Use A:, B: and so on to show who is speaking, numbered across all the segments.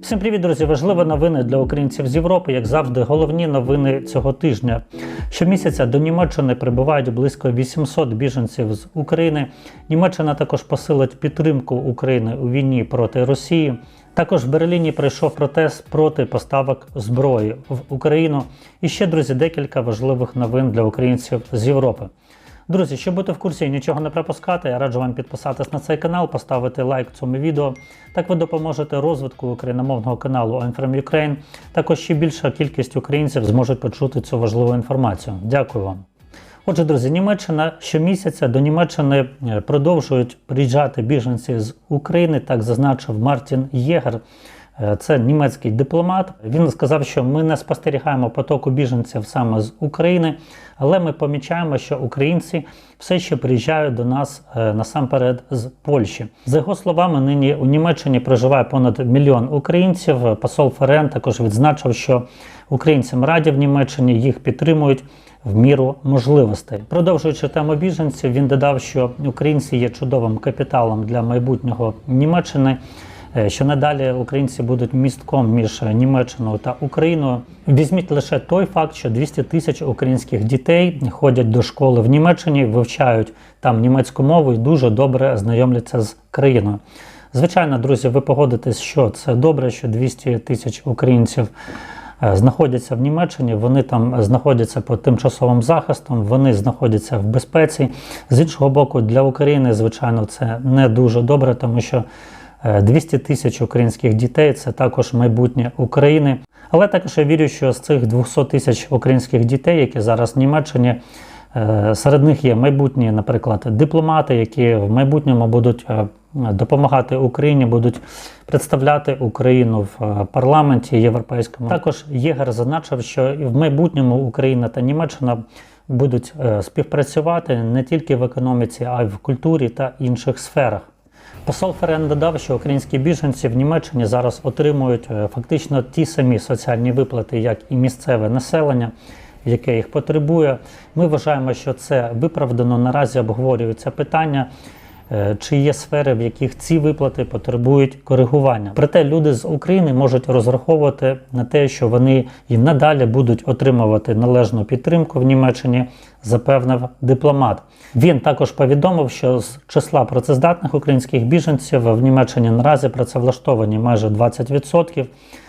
A: Всім привіт, друзі! Важливі новини для українців з Європи, як завжди, головні новини цього тижня. Щомісяця до Німеччини прибувають близько 800 біженців з України. Німеччина також посилить підтримку України у війні проти Росії. Також в Берліні пройшов протест проти поставок зброї в Україну. І ще, друзі, декілька важливих новин для українців з Європи. Друзі, щоб бути в курсі і нічого не пропускати, я раджу вам підписатись на цей канал, поставити лайк цьому відео. Так ви допоможете розвитку україномовного каналу I'm from Ukraine. Також ще більша кількість українців зможуть почути цю важливу інформацію. Дякую вам. Отже, друзі, Німеччина щомісяця до Німеччини е, продовжують приїжджати біженці з України, так зазначив Мартін Єгер. Е, Це німецький дипломат. Він сказав, що ми не спостерігаємо потоку біженців саме з України, але ми помічаємо, що українці все ще приїжджають до нас е, насамперед з Польщі. За його словами, нині у Німеччині проживає понад мільйон українців. Посол Ферен також відзначив, що українцям раді в Німеччині їх підтримують. В міру можливостей, продовжуючи тему біженців, він додав, що українці є чудовим капіталом для майбутнього Німеччини. Е, що надалі українці будуть містком між Німеччиною та Україною. Візьміть лише той факт, що 200 тисяч українських дітей ходять до школи в Німеччині, вивчають там німецьку мову і дуже добре знайомляться з країною. Звичайно, друзі, ви погодитесь, що це добре, що 200 тисяч українців. е, Знаходяться в Німеччині, вони там знаходяться під тимчасовим захистом, вони знаходяться в безпеці. З іншого боку, для України, звичайно, це не дуже добре, тому що Е, 200 тисяч українських дітей це також майбутнє України. Але також я вірю, що з цих 200 тисяч українських дітей, які зараз в Німеччині, е, серед них є майбутні, наприклад, дипломати, які в майбутньому будуть е, допомагати Україні, будуть представляти Україну в е, парламенті європейському. Також Єгер зазначив, що в майбутньому Україна та Німеччина будуть е, співпрацювати не тільки в економіці, а й в культурі та інших сферах. Посол Ферен додав, що українські біженці в Німеччині зараз отримують е, фактично ті самі соціальні виплати, як і місцеве населення, яке їх потребує. Ми вважаємо, що це виправдано. Наразі обговорюється питання. Е, Чи є сфери, в яких ці виплати потребують коригування? Проте люди з України можуть розраховувати на те, що вони і надалі будуть отримувати належну підтримку в Німеччині, запевнив дипломат. Він також повідомив, що з числа працездатних українських біженців в Німеччині наразі працевлаштовані майже 20%.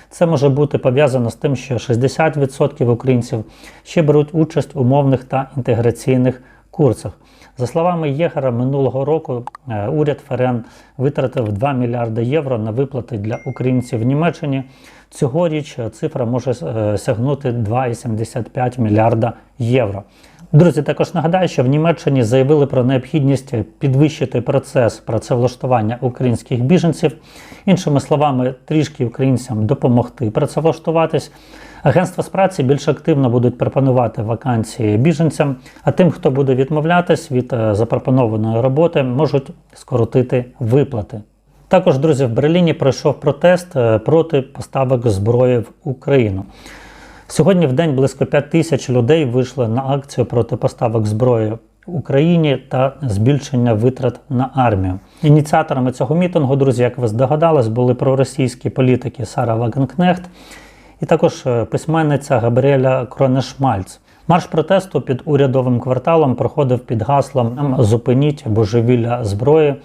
A: Це може бути пов'язано з тим, що 60% українців ще беруть участь у мовних та інтеграційних курсах. За словами Єгера, минулого року е, уряд ФРН витратив 2 мільярди євро на виплати для українців в Німеччині. Цьогоріч е, цифра може е, сягнути 2,75 мільярда євро. Друзі, також нагадаю, що в Німеччині заявили про необхідність підвищити процес працевлаштування українських біженців. Іншими словами, трішки українцям допомогти працевлаштуватись. Агентства з праці більш активно будуть пропонувати вакансії біженцям, а тим, хто буде відмовлятись від е, запропонованої роботи, можуть скоротити виплати. Також, друзі, в Берліні пройшов протест е, проти поставок зброї в Україну. Сьогодні в день близько 5 тисяч людей вийшли на акцію проти поставок зброї Україні та збільшення витрат на армію. Ініціаторами цього мітингу, друзі, як ви здогадались, були проросійські політики Сара Вагенкнехт і також е, письменниця Габріеля Кронешмальц. Марш протесту під урядовим кварталом проходив під гаслом Зупиніть божевілля зброї.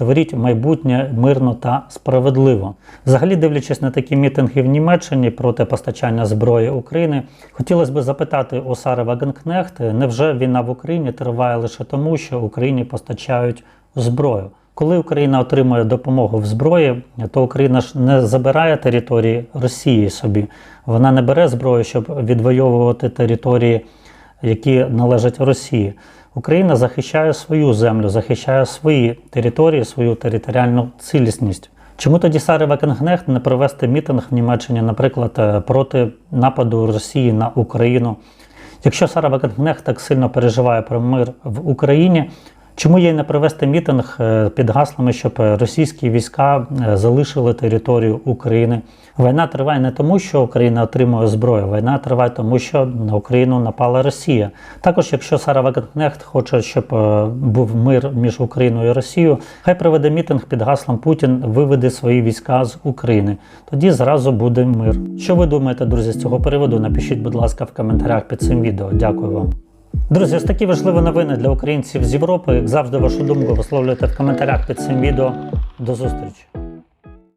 A: Творіть майбутнє мирно та справедливо. Взагалі, дивлячись на такі мітинги в Німеччині проти постачання зброї України, хотілося б запитати у Сари Вагенкнехт, невже війна в Україні триває лише тому, що Україні постачають зброю? Коли Україна отримує допомогу в зброї, то Україна ж не забирає території Росії собі. Вона не бере зброю, щоб відвоювати території, які належать Росії. Україна захищає свою землю, захищає свої території, свою територіальну цілісність. Чому тоді Сари Вакенгнехт не провести мітинг в Німеччині, наприклад, е, проти нападу Росії на Україну? Якщо Сара Вакенгнехт так сильно переживає про мир в Україні, Чому їй не провести мітинг е, під гаслами, щоб російські війська е, залишили територію України? Війна триває не тому, що Україна отримує зброю. Війна триває тому, що на Україну напала Росія. Також, якщо Сара Вагнехт хоче, щоб е, був мир між Україною і Росією, хай проведе мітинг під гаслом Путін виведе свої війська з України. Тоді зразу буде мир. Що ви думаєте, друзі, з цього приводу? Напишіть, будь ласка, в коментарях під цим відео. Дякую вам. Друзі, ось такі важливі новини для українців з Європи. Як завжди, вашу думку висловлюйте в коментарях під цим відео. До зустрічі!